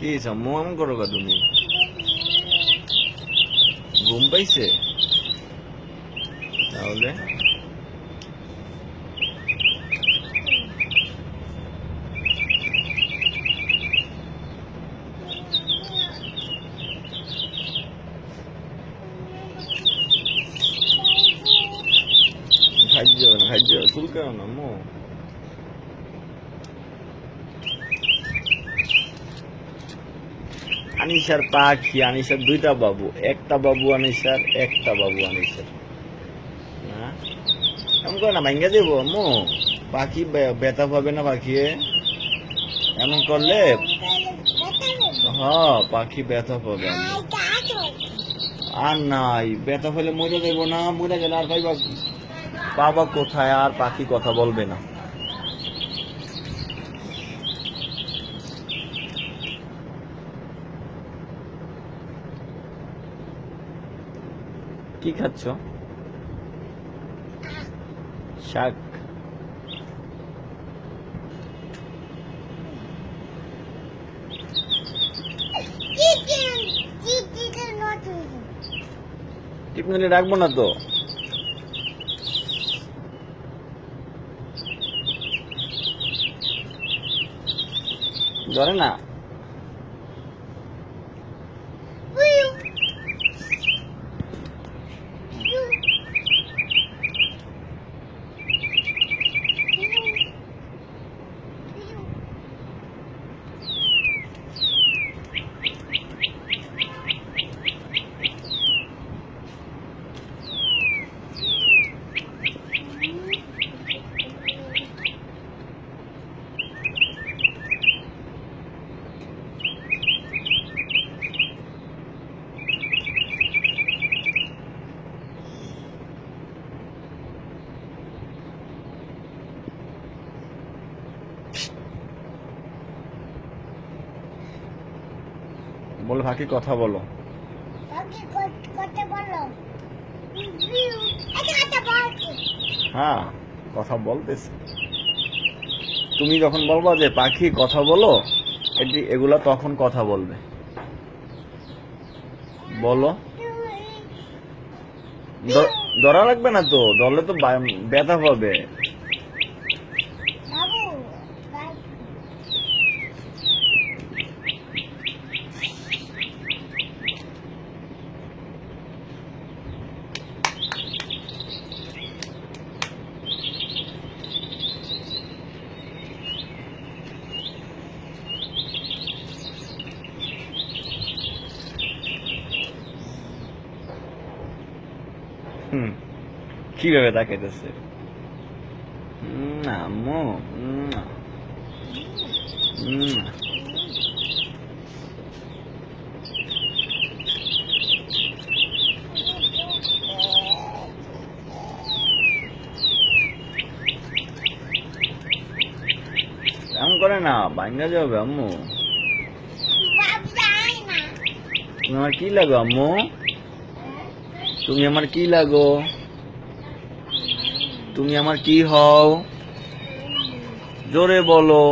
আম্মু এমন করো কা তুমি ঘুম পাইছে? তাহলে? খাইছ না খাইছ চুল কেন না? আম্মু আনিসার পাখি, আনিসার দুইটা বাবু, একটা বাবু আনিসার, একটা বাবু আনিসার। এমন করে না, ভাঙ্গা দেবো আম্মু পাখি ব্যথা পাবে না পাখি এমন করলে? হ, পাখি ব্যথা পাবে। আর নাই, ব্যথা পেলে মরে যাব না, মরে গেলে আর পাইবা বাবা কোথায়? আর পাখি কথা বলবে না। কি খাচ্ছ? শাক। টিপনালি রাখব না তো? ধরে না। বলো ফাঁকি কথা বলো। হ্যাঁ কথা বলতেছে তুমি যখন বলবা যে পাখি কথা বলো এটি এগুলা তখন কথা বলবে। বলো। ধরা লাগবে না তো দলে তো ব্যথা পাবে কীভাবে তাকাইতেছে? আম্মু। এমন করে না, ভাঙ্গা যাবে, আম্মু। তুমি আমার কি লাগো, আম্মু? তুমি আমার কি লাগো? তুমি আমার কি হও? জোরে বলো।